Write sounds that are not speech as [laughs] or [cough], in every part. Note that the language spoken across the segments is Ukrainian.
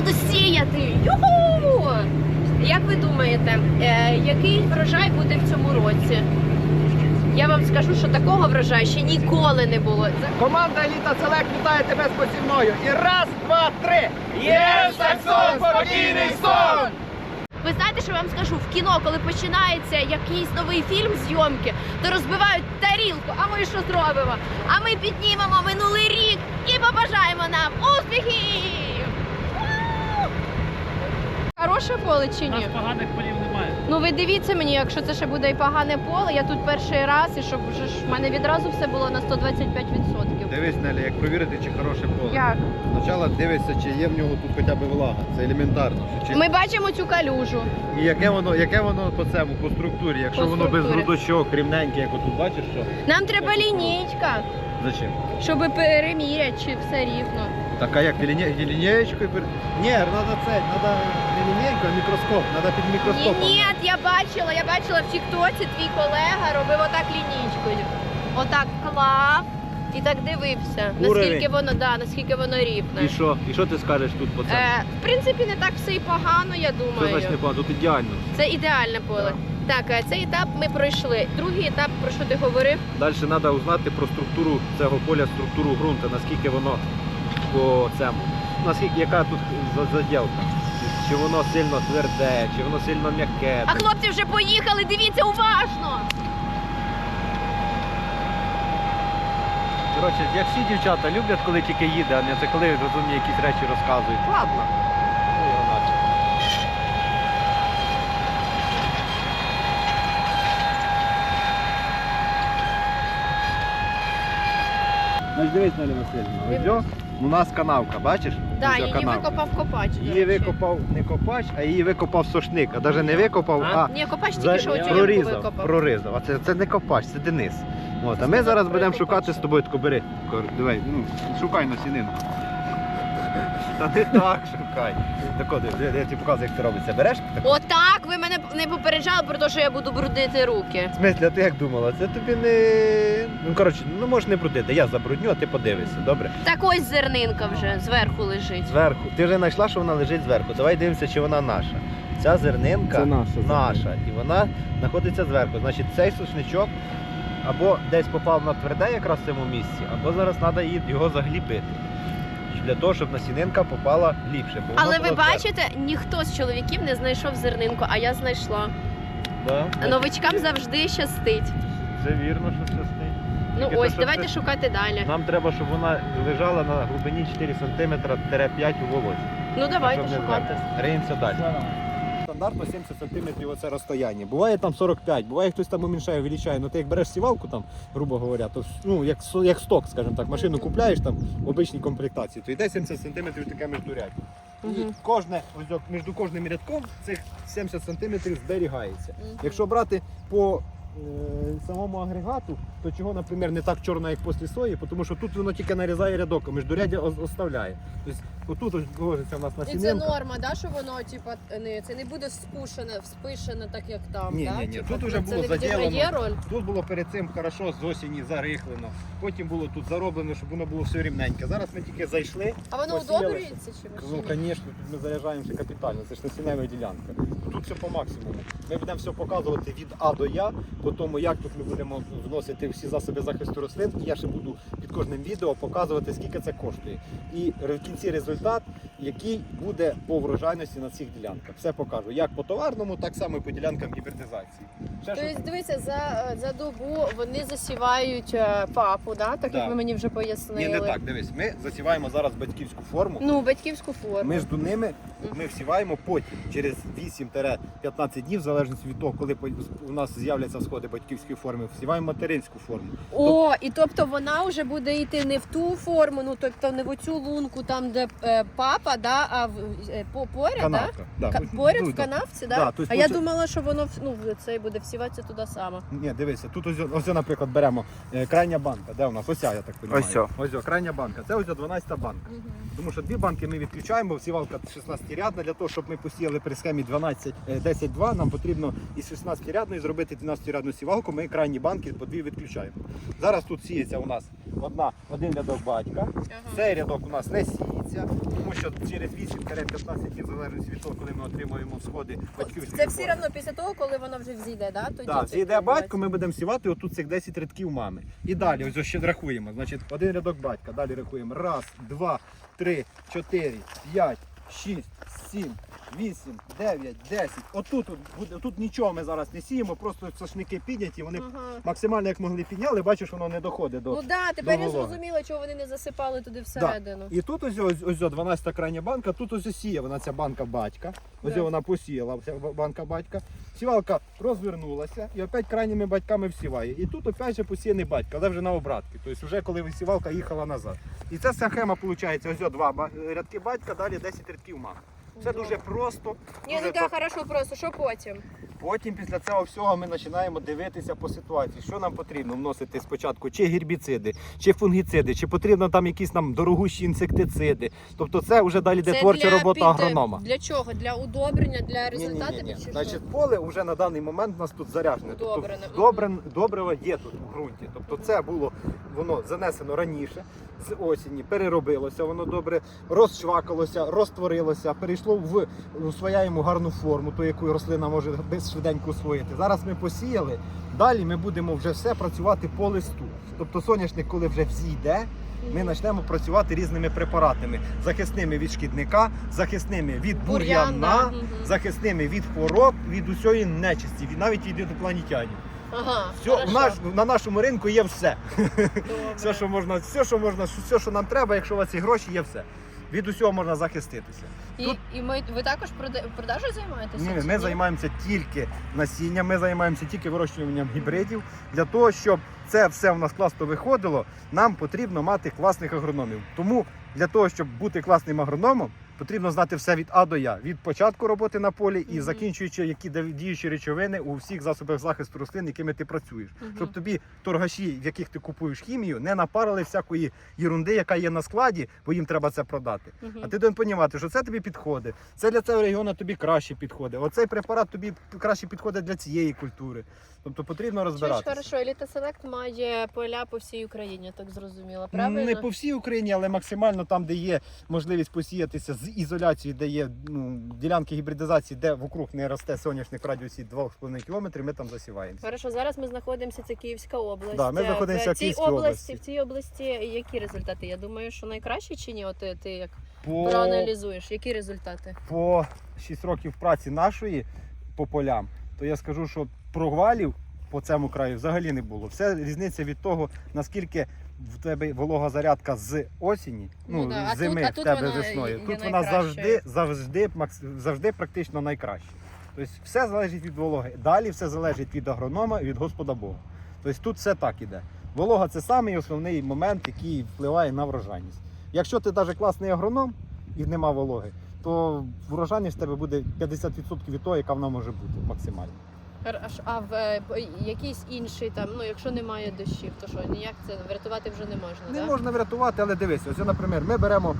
буду сіяти. Юху! Як ви думаєте, е, який врожай буде в цьому році? Я вам скажу, що такого врожаю ще ніколи не було. Команда Еліта Селект вітає тебе з посівною. І раз, два, три. Є Саксон, спокійний сон! Ви знаєте, що я вам скажу? В кіно, коли починається якийсь новий фільм зйомки, то розбивають тарілку. А ми що зробимо? А ми піднімемо минулий рік і побажаємо нам успіхів! Хороше поле чи У нас поганих полів немає. Ну ви дивіться мені, якщо це ще буде і погане поле, я тут перший раз, і щоб вже ж в мене відразу все було на 125%. Дивись, Нелі, як провірити, чи хороше поле. Як? Спочатку дивишся, чи є в нього тут хоча б влага. Це елементарно. Чи... Ми бачимо цю калюжу. І яке воно, яке воно по цьому, по структурі, якщо По воно без структурі. грудочок, рівненьке, як отут бачиш, що? Нам треба лінійка, Зачем? щоб переміряти, чи все рівно. Так, а як ти лінє... лінієчкою? пер- Ні, треба це, треба не лінійку, а мікроскоп. Треба під Ні, мікроскопом. ні, я бачила, я бачила в Тіктоці, твій колега робив отак лінійкою. Отак клав і так дивився, Уровень. наскільки воно, да, наскільки воно рівне. І що? І що ти скажеш тут по цьому? Е, в принципі, не так все і погано, я Що думаю. значить не погано? Тут ідеально. Це ідеальне поле. Так, е, цей етап ми пройшли. Другий етап, про що ти говорив? Далі треба узнати про структуру цього поля, структуру ґрунту, наскільки воно по цьому, наскільки яка тут заділка. Чи воно сильно тверде, чи воно сильно м'яке. А хлопці вже поїхали, дивіться уважно. Коротше, як всі дівчата люблять, коли тільки їде, а не це коли розумні якісь речі розказують. Ладно. Ну його наче. Значить, дивись, Наля Васильівна, ось о, у нас канавка, бачиш? Да, її канавка. викопав копач. Її речі. викопав не копач, а її викопав сошник. А навіть не викопав, А? а, Ні, копач за- що оцю прорізав. викопав. прорізав. А це, це не копач, це Денис. От, а ми зараз будемо шукати з тобою таку бери. Давай, ну, шукай на сінинку. Та не так шукай. Так от, я, я тобі показую, як це робиться. Береш? Так, Отак ви мене не попереджали про те, що я буду брудити руки. в смислі, а ти як думала? Це тобі не. Ну коротше, ну можеш не брудити. Я забрудню, а ти подивишся, добре? Так ось зернинка вже зверху лежить. Зверху. Ти вже знайшла, що вона лежить зверху. Давай дивимося, чи вона наша. Ця зернинка Це наша наша. І вона знаходиться зверху. Значить, цей сушничок або десь попав на тверде якраз в цьому місці, або зараз треба її- його заглібити. Для того, щоб насінинка попала ліпше. Бо Але ви бачите, ніхто з чоловіків не знайшов зернинку, а я знайшла. Да? Новичкам завжди щастить. Це вірно, що щастить. Ну Тільки ось, то, давайте це- шукати далі. Нам треба, щоб вона лежала на глибині 4 см 5 у волосі. Ну давайте шукати. Риємося далі. Стандартно 70 см оце розстояння. Буває там 45, буває хтось там уміншає, увеличає. Ну ти як береш сівалку, там, грубо говоря, то ну, як, як сток, скажімо так, машину купляєш там в обичній комплектації, то йде 70 см таке міждуряддя. І кожне, ось між кожним рядком цих 70 см зберігається. Угу. Якщо брати по самому агрегату, то чого, наприклад, не так чорно, як після сої, тому що тут воно тільки нарізає рядок, а міждуряддя ос- оставляє. Тобто отут ось ложиться в нас І це норма, да, що воно типа не це не буде спушене, спишене, так як там. Ні, да? ні, ні, Типа, тут це було не відіграє заділено. роль. Тут було перед цим хорошо з осені зарихлено. Потім було тут зароблено, щоб воно було все рівненьке. Зараз ми тільки зайшли. А воно Посіяли. удобрюється чи Ну, звісно, тут ми заряджаємо ще капітально, це ж насіннева ділянка. Тут все по максимуму. Ми будемо все показувати від А до Я, по тому, як тут ми будемо вносити всі засоби захисту рослин. І я ще буду під кожним відео показувати, скільки це коштує. І в кінці результат, який буде по врожайності на цих ділянках. Все покажу. Як по товарному, так само і по ділянкам гібридизації. Тобто, дивися, за, за добу вони засівають е, папу, да? так Да. як ви мені вже Ні, пояснили. не так, дивись, ми засіваємо зараз батьківську форму. Ну, батьківську форму. Між ними ми всіваємо потім, через 8-15 днів, в залежності від того, коли по- у нас з'являться сходи батьківської форми, всіваємо материнську форму. О, і тобто вона вже буде йти не в ту форму, ну тобто не в оцю лунку, там де е, папа, да, а в е, по поряд, да? Канавка. Да. Ка- поряд ну, в да. канавці, да? Да, тобто а я получа- думала, що воно в- ну, це буде в всіватися туди саме. Ні, дивися, тут ось, ось, наприклад, беремо е, крайня банка. Де у нас? Ось я так розумію. Ось ця. Ось ця, крайня банка. Це ось 12 банка. Тому що дві банки ми відключаємо, сівалка 16 рядна. Для того, щоб ми посіяли при схемі 12, е, 10-2, нам потрібно із 16 рядної зробити 12 рядну сівалку. Ми крайні банки по дві відключаємо. Зараз тут сіється у нас одна, один рядок батька. Цей рядок у нас не сіється, тому що через 8-15 днів, в залежності від того, коли ми отримуємо всходи батьківських. Це все одно після того, коли воно вже взійде, да? Тоді Так, зійде батько, ми будемо сівати отут цих 10 рядків мами. І далі, ось ще рахуємо. Значить, один рядок батька, далі рахуємо. Раз, два, три, чотири, п'ять, шість, сім, вісім, дев'ять, десять. Отут от буде, тут нічого ми зараз не сіємо, просто сошники підняті, вони Ага. максимально як могли підняли, бачиш, воно не доходить до. Ну да, тепер я зрозуміла, чого вони не засипали туди всередину. І тут ось ось, ось 12 крайня банка, тут ось сіє вона ця банка батька. Ось Да. вона посіяла, ця банка батька. Сівалка розвернулася і опять крайніми батьками всіває. І тут опять же посіяний батько, але вже на обратки. Тобто вже коли сівалка їхала назад. І ця схема виходить, ось два ба- рядки батька, далі 10 рядків мами. Це дуже просто. Ні, дуже ну так, хорошо, просто що потім? Потім після цього всього ми починаємо дивитися по ситуації, що нам потрібно вносити спочатку, чи гербіциди, чи фунгіциди, чи потрібно там якісь нам дорогущі інсектициди. Тобто це вже далі йде Це творча для робота під- агронома. Для чого? Для удобрення, для Ні-ні-ні-ні. результатів? чи що? Значить, поле вже на даний момент у нас тут заряджене. Удобрене. Тобто добре, добриво є тут у ґрунті. Тобто це було воно занесено раніше, з осені, переробилося, воно добре розчвакалося, розтворилося, перейшло в усвояємо гарну форму, ту, яку рослина може швиденько усвоїти. Зараз ми посіяли, далі ми будемо вже все працювати по листу. Тобто соняшник, коли вже взійде, ми почнемо працювати різними препаратами: захисними від шкідника, захисними від Бур'ян, бур'яна, захисними від хвороб, від усієї нечисті, від навіть від інопланетянів. Ага, Все, в наш, на нашому ринку є все. [laughs] Добре. Все, що можна, все, що можна, все, що нам треба, якщо у вас є гроші, є все. Від усього можна захиститися. І, Тут- і ми, ви також прода- продажею займаєтеся? Ні, ми займаємося тільки насінням, ми займаємося тільки вирощуванням гібридів. Для того, щоб це все в нас класно виходило, нам потрібно мати класних агрономів. Тому для того, щоб бути класним агрономом, потрібно знати все від А до Я, від початку роботи на полі і Мгм. закінчуючи які діючі речовини у всіх засобах захисту рослин, якими ти працюєш. Мгм. Щоб тобі торгаші, в яких ти купуєш хімію, не напарили всякої єрунди, яка є на складі, бо їм треба це продати. Мгм. А ти повинен розуміти, що це тобі підходить. Це для цього регіону тобі краще підходить. Оцей препарат тобі краще підходить для цієї культури. Тобто потрібно розбиратися. хорошо, Еліта Селект має поля по всій Україні, так зрозуміло, правильно? Не по всій Україні, але максимально там, де є можливість посіятися з ізоляцією, де є ну, ділянки гібридизації, де вокруг не росте соняшник в радіусі 2,5 км, ми там засіваємося. Хорошо, зараз ми знаходимося, це Київська область. Да, ми Е, знаходимося в цій області. області. В цій області які результати? Я думаю, що найкраще чи ні? От ти, ти як По, проаналізуєш, які результати? по 6 років праці нашої по полям, то я скажу, що провалів по цьому краю взагалі не було. Все різниця від того, наскільки в тебе волога зарядка з осені, ну, Ну да, а з зими тут- а в тут тебе вона весною. є Тут вона завжди, завжди, завжди практично найкраща. Тобто все залежить від вологи. Далі все залежить від агронома і від Господа Бога. Тобто тут все так іде. Волога це самий основний момент, який впливає на врожайність. Якщо ти навіть класний агроном і нема вологи, то врожайність в тебе буде 50% від того, яка вона може бути максимально. А в е, якийсь інший там, ну якщо немає дощів, то що ніяк це врятувати вже не можна, Не да? можна врятувати, але дивись, ось, наприклад, ми беремо,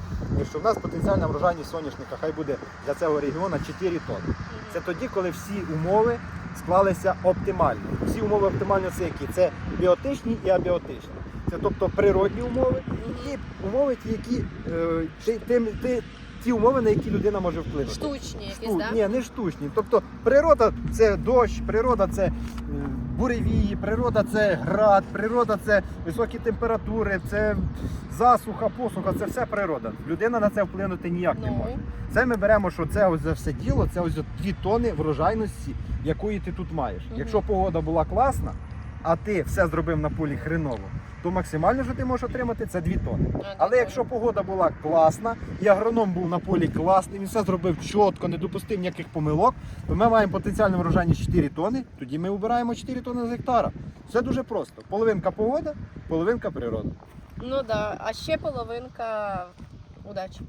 що в нас потенціальна врожайність соняшника, хай буде для цього регіону 4 тонни. Мгм. Це тоді, коли всі умови склалися оптимально. Всі умови оптимально це які? Це біотичні і абіотичні. Це тобто природні умови і умови, які е, ти, ти, ти, ті умови, на які людина може вплинути. Штучні якісь, Шту- да? Ні, не штучні. Тобто природа це дощ, природа це е, буревії, природа це град, природа це високі температури, це засуха, посуха, це все природа. Людина на це вплинути ніяк не може. Ну, Це ми беремо, що це ось за все діло, це ось 2 тони врожайності, якої ти тут маєш. Мгм. Якщо погода була класна, а ти все зробив на полі хреново, то максимально, що ти можеш отримати, це 2 тонни. Але якщо погода була класна, і агроном був на полі класний, він все зробив чітко, не допустив ніяких помилок, то ми маємо потенціальне врожайність 4 тони, тоді ми обираємо 4 тони з гектара. Все дуже просто. Половинка погода, половинка природа. Ну да, а ще половинка удачі.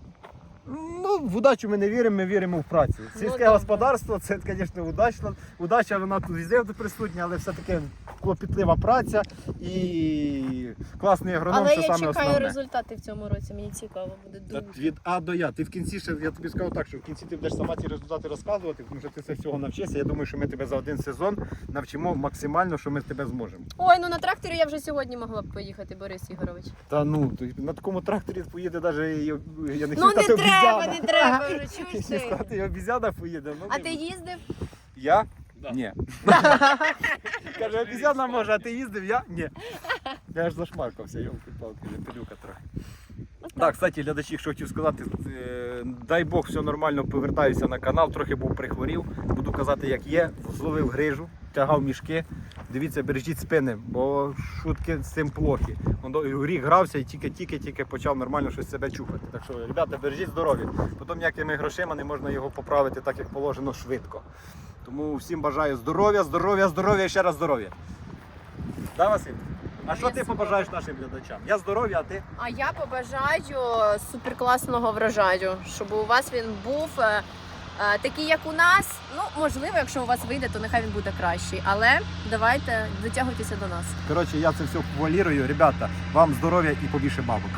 Ну, в удачу ми не віримо, ми віримо в працю. Сільське добре. господарство це, звісно, удачно. Удача вона тут везде присутня, але все-таки клопітлива праця і класний агроном Але це я саме чекаю основне. результати в цьому році. Мені цікаво буде Та дуже. Від А до Я. Ти в кінці ще, я тобі скажу так, що в кінці ти будеш сама ці результати розказувати, тому що ти це всього навчишся. Я думаю, що ми тебе за один сезон навчимо максимально, що ми тебе зможемо. Ой, ну на тракторі я вже сьогодні могла б поїхати, Борис Ігорович. Та ну, то на такому тракторі поїде навіть, я не Ну не сказати треба, обізяна. не треба вже, чуєш ти? сказати, і обізяна поїде. Ну, А ти їздив? Я? Ні. [laughs] Каже, обізяна може, а ти їздив, я? Ні. Я аж зашмаркався, йолки-палки, пилюка трохи. Так, кстати, глядачі, що хотів сказати, е, дай Бог, все нормально, повертаюся на канал, трохи був прихворів, буду казати, як є, зловив грижу, тягав мішки. Дивіться, бережіть спини, бо шутки з цим плохі. Воно рік грався і тільки-тільки-тільки почав нормально щось себе чухати. Так що, ребята, бережіть здоров'я. Потім ніякими грошима не можна його поправити так, як положено, швидко. Тому всім бажаю здоров'я, здоров'я, здоров'я і ще раз здоров'я. Да, Василь? А що ти побажаєш нашим глядачам? Я здоров'я, а ти? А я побажаю суперкласного врожаю, щоб у вас він був е, такий, як у нас. Ну, можливо, якщо у вас вийде, то нехай він буде кращий. Але давайте дотягуйтеся до нас. Коротше, я це все вуалірую. Ребята, вам здоров'я і побільше бабок.